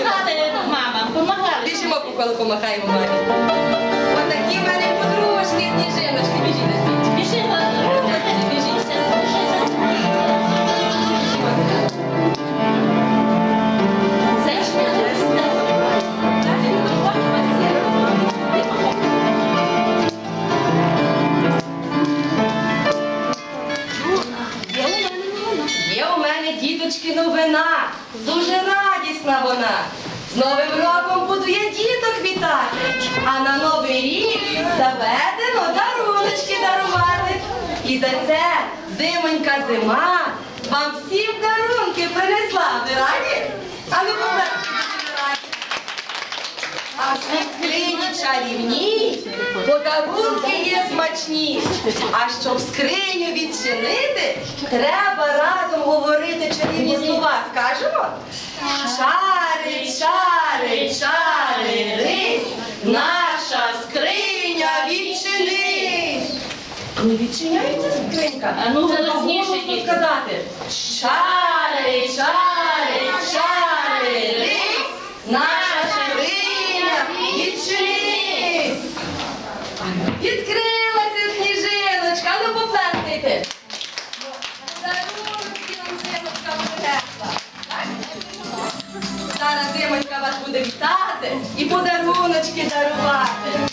Помагати мама, помагали. Біжимо, по колу помагаємо мамі. Отакі мене подружні сніжиночки. Є у мене, діточки, новина. Дуже радісна вона. З Новим роком буду я діток вітати. А на новий рік заведено даруночки дарувати. І за це зимонька зима вам всім дарунки принесла. Ви раді? А ну ви раді. А в цій чарівні, подарунки смачні. А щоб скриню відчинити, треба разом говорити чарівні слова. Скажемо? Чари, чари, чари, рись, наша скриня відчинись. Не відчиняється скринька? А ну, голосніше, сказати. Чари, чари, чари, рись, наша скриня відчинись. Відкрилася вас буде вітати і подаруночки дарувати.